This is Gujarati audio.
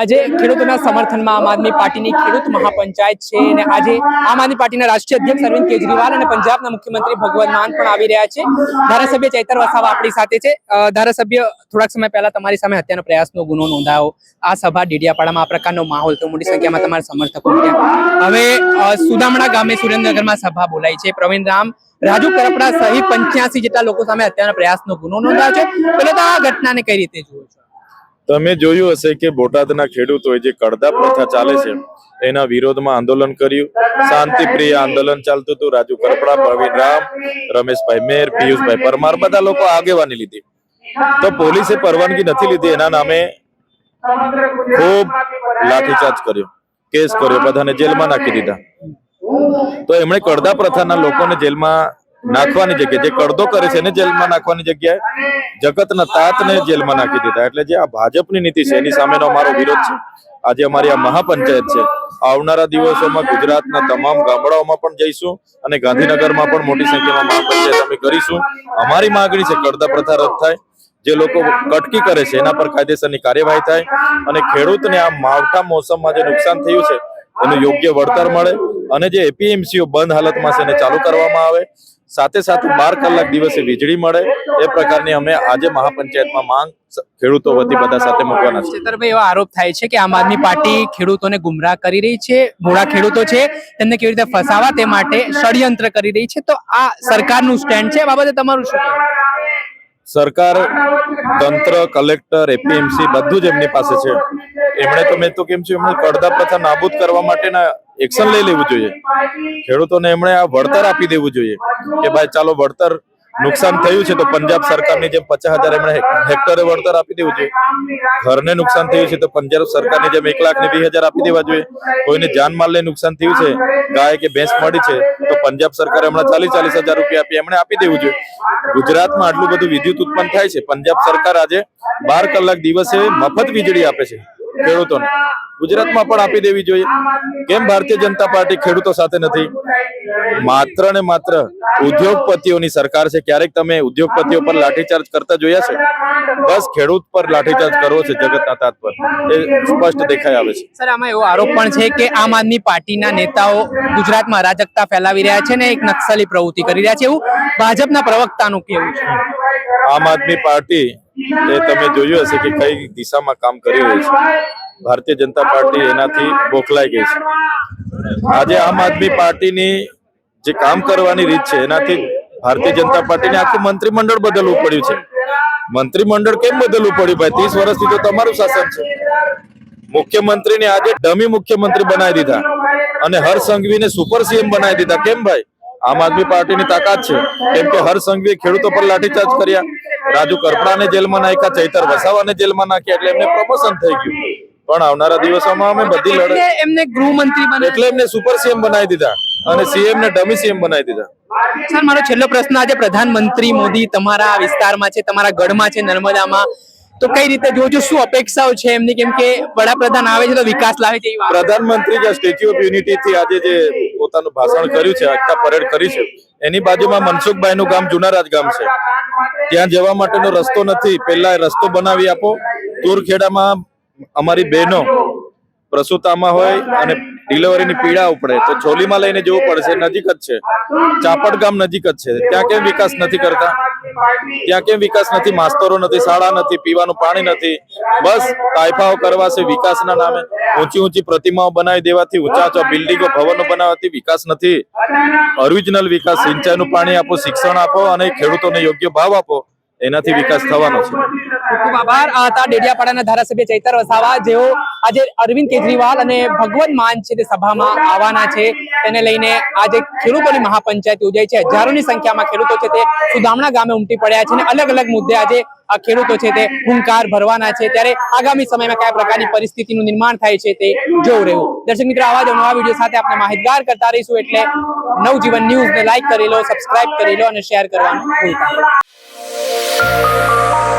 આજે ખેડૂતોના સમર્થનમાં આમ આદમી પાર્ટીની ખેડૂત મહાપંચાયત છે અને આજે આમ આદમી પાર્ટીના રાષ્ટ્રીય અધ્યક્ષ અરવિંદ કેજરીવાલ અને પંજાબના મુખ્યમંત્રી ભગવત માન પણ આવી રહ્યા છે. ધારાસભ્ય ચૈતર વસાવા આપણી સાથે છે. ધારાસભ્ય, થોડાક સમય પહેલા તમારી સામે હત્યાનો પ્રયાસનો ગુનો નોંધાયો. આ સભા ડેડિયાપાડામાં આ પ્રકારનો માહોલ તો મોટી સંખ્યામાં તમારા સમર્થકો હવે સુદામણા ગામે સુરેન્દ્રનગરમાં સભા બોલાઈ છે. પ્રવીણ રામ, રાજુ કરપડા સહિત પંચ્યાસી જેટલા લોકો સામે હત્યાના પ્રયાસનો ગુનો નોંધાયો છે. પેલો તો આ ઘટનાને કઈ રીતે જુઓ છો? તમે જોયું હશે કે બોટાદના ખેડૂતોએ જે કડદા પ્રથા ચાલે છે, એના વિરોધમાં આંદોલન કર્યું. શાંતિપ્રિય આંદોલન ચાલતું હતું. રાજુ કરપડા, પ્રવીણ રામ, રમેશભાઈ મેર, પિયુષભાઈ પરમાર બધા લોકો આગેવાની લીધી. તો પોલીસે પરવાનગી નથી લીધી. એના નામે ખૂબ લાઠીચાર્જ કર્યો. કેસ કર્યો. બધાને જેલમાં નાખી દીધા. તો એમણે કડદા પ્રથાના લોકોને જેલમાં નાખવાની જગ્યાએ જે કડદો કરે છે એને જેલમાં નાખવાની જગ્યાએ જગતના તાતને જેલમાં નાખી દીધા. એટલે જે આ ભાજપની નીતિ છે, એની સામેનો અમારો વિરોધ છે. આજે અમારી આ મહાપંચાયત છે. આવનારા દિવસોમાં ગુજરાતના તમામ ગામડાઓમાં પણ જઈશું અને ગાંધીનગરમાં પણ મોટી સંખ્યામાં મહાપંચાયત અમે કરીશું. અમારી માંગણી છે કડદા પ્રથા રદ થાય. જે લોકો કટકી કરે છે, એના પર કાયદેસરની કાર્યવાહી થાય અને ખેડૂતને આ માવઠા મોસમમાં જે નુકસાન થયું છે, એનું યોગ્ય વળતર મળે અને જે એપીએમસીઓ બંધ હાલતમાં છે, એને ચાલુ કરવામાં આવે. સાથે સાથે બાર કલાક દિવસે વીજળી મળે. એ પ્રકારની અમે આજે મહાપંચાયતમાં માંગ ખેડૂતો વતી બધા સાથે મૂકવાના છે. ચેતરભાઈ એવો આરોપ થાય છે કે આમ આદમી પાર્ટી ખેડૂતોને ગુમરાહ કરી રહી છે મોડા ખેડૂતો છે તેમને કેવી રીતે ફસાવા તે માટે ષડયંત્ર કરી રહી છે. તો આ સરકારનું સ્ટેન્ડ છે બાબતે તમારું શું સરકાર તંત્ર કલેક્ટર એપીએમસી બધું જ એમની પાસે છે. એમણે તો મેં તો કેમ છું એમણે કડદા પ્રથા નાબૂદ કરવા માટેના એક્શન લઈ લેવું જોઈએ. ખેડૂતોને એમણે આ વળતર આપી દેવું જોઈએ કે ભાઈ ચાલો વળતર નુકસાન થયું છે તો પંજાબ સરકારની જેમ પચાસ હજાર એમણે હેક્ટરે વળતર આપી દેવું જોઈએ. ઘરને નુકસાન થયું છે તો પંજાબ સરકારની જેમ એક લાખ ને વીસ હજાર આપી દેવા જોઈએ. કોઈને જાનમાલને નુકસાન થયું છે, ગાય કે ભેંસ મળી છે તો પંજાબ સરકારે હમણાં ચાલીસ ચાલીસ હજાર રૂપિયા આપી, એમણે આપી દેવું જોઈએ. ગુજરાતમાં આટલું બધું વિદ્યુત ઉત્પન્ન થાય છે. પંજાબ સરકાર આજે બાર કલાક દિવસે મફત વીજળી આપે છે. ખેડૂતોને. ગુજરાતમાં પણ આપી દેવી જોઈએ. કેમ? ભારતીય જનતા પાર્ટી ખેડૂતો સાથે નથી. માત્ર ને માત્ર ઉદ્યોગપતિઓની સરકાર છે. ક્યારેક તમે ઉદ્યોગપતિઓ પર લાઠીચાર્જ કરતા જોયા છે? બસ ખેડૂત પર લાઠીચાર્જ કરવો છે જગતના તાત પર. એ સ્પષ્ટ દેખાઈ આવે છે. સર આમાં એવો આરોપ પણ છે કે આમ આદમી પાર્ટીના નેતાઓ ગુજરાતમાં અરાજકતા ફેલાવી રહ્યા છે ને એક નક્સલી પ્રવૃત્તિ કરી રહ્યા છે. એવું ભાજપના પ્રવક્તાનું કેવું છે. આમ આદમી પાર્ટી એ તમે જોયું હશે કે કઈ દિશામાં કામ કરી રહી છે. ભારતીય જનતા પાર્ટી એનાથી બોખલાઈ ગઈ છે. આજે આમ આદમી પાર્ટીની જે કામ કરવાની રીત છે, એનાથી ભારતીય જનતા પાર્ટીને આખું મંત્રીમંડળ બદલવું પડ્યું છે. મંત્રીમંડળ કેમ બદલવું પડ્યું ભાઈ? ત્રીસ વર્ષથી તો તમારું શાસન છે. મુખ્યમંત્રીને આજે ડમી મુખ્યમંત્રી બનાવી દીધા અને હર સંઘવીને સુપર સીએમ બનાવી દીધા. કેમ ભાઈ? આમ આદમી પાર્ટીની તાકાત છે. કેમ કે હર સંઘવીએ ખેડૂતો પર લાઠીચાર્જ કર્યા. રાજુ કરપડાને જેલમાં નાખ્યા ચૈતર વસાવાને જેલમાં નાખ્યા એટલે એમને પ્રમોશન થઈ ગયું. પણ આવનારા દિવસોમાં અમે બધી લડત એમને ગૃહમંત્રી એટલે એમને સુપર સીએમ બનાવી દીધા અને સીએમ ને ડમી સીએમ બનાવી દીધા. સર મારો છેલ્લો પ્રશ્ન આજે પ્રધાનમંત્રી મોદી તમારા વિસ્તારમાં છે તમારા ગઢમાં છે નર્મદામાં. તો કઈ રીતે જોજો શું અપેક્ષાઓ છે એમની? કેમ કે વડાપ્રધાન આવે છે તો વિકાસ લાવે છે પ્રધાનમંત્રી જે સ્ટેચ્યુ ઓફ યુનિટી થી આજે જે પોતાનું ભાષણ કર્યું છે એકતા પરેડ કરી છે એની બાજુમાં મનસુખભાઈ નું ગામ જુનારાજ ગામ છે. ત્યાં જવા માટેનો રસ્તો નથી. પહેલા રસ્તો બનાવી આપો. તુરખેડામાં અમારી બહેનો પ્રસૂતામાં હોય અને ડિલિવરીની પીડા ઉપડે. તો ચોલીમાં લઈને જવું પડશે. નજીક જ છે. ચાપડ ગામ નજીક જ છે. ત્યાં કેમ વિકાસ નથી કરતા? ત્યાં કેમ વિકાસ નથી? માસ્તરો નથી, શાળા નથી, પીવાનું પાણી નથી. બસ તાયફાઓ કરવા છે વિકાસના નામે. ઊંચી ઊંચી પ્રતિમાઓ બનાવી દેવાથી, ઊંચા ઊંચા બિલ્ડિંગો, ભવનો બનાવવાથી વિકાસ નથી. ઓરિજિનલ વિકાસ, સિંચાઈનું પાણી આપો, શિક્ષણ આપો અને ખેડૂતોને યોગ્ય ભાવ આપો. એનાથી વિકાસ થવાનો છે. ખૂબ આભાર. હતા ડેડિયાપાડાના ધારાસભ્ય ચૈતર વસાવા, જેઓ આજે અરવિંદ કેજરીવાલ અને ભગવત માન છે તે સભામાં આવવાના છે. તેને લઈને આજે ખેડૂતોની મહાપંચાયત યોજાઈ છે. હજારોની સંખ્યામાં ખેડૂતો છે તે સુદામણા ગામે ઉમટી પડ્યા છે અને અલગ અલગ મુદ્દે આજે ખેડૂતો છે તે હુંકાર ભરવાના છે. ત્યારે આગામી સમયમાં કયા પ્રકારની પરિસ્થિતિનું નિર્માણ થાય છે તે જોવું રહ્યું. દર્શક મિત્રો, આવા જ નવા વીડિયો સાથે આપણે માહિતગાર કરતા રહીશું એટલે નવજીવન ન્યૂઝને લાઇક કરી લો, સબસ્ક્રાઇબ કરી લો અને શેર કરવાનું ભૂલતા Música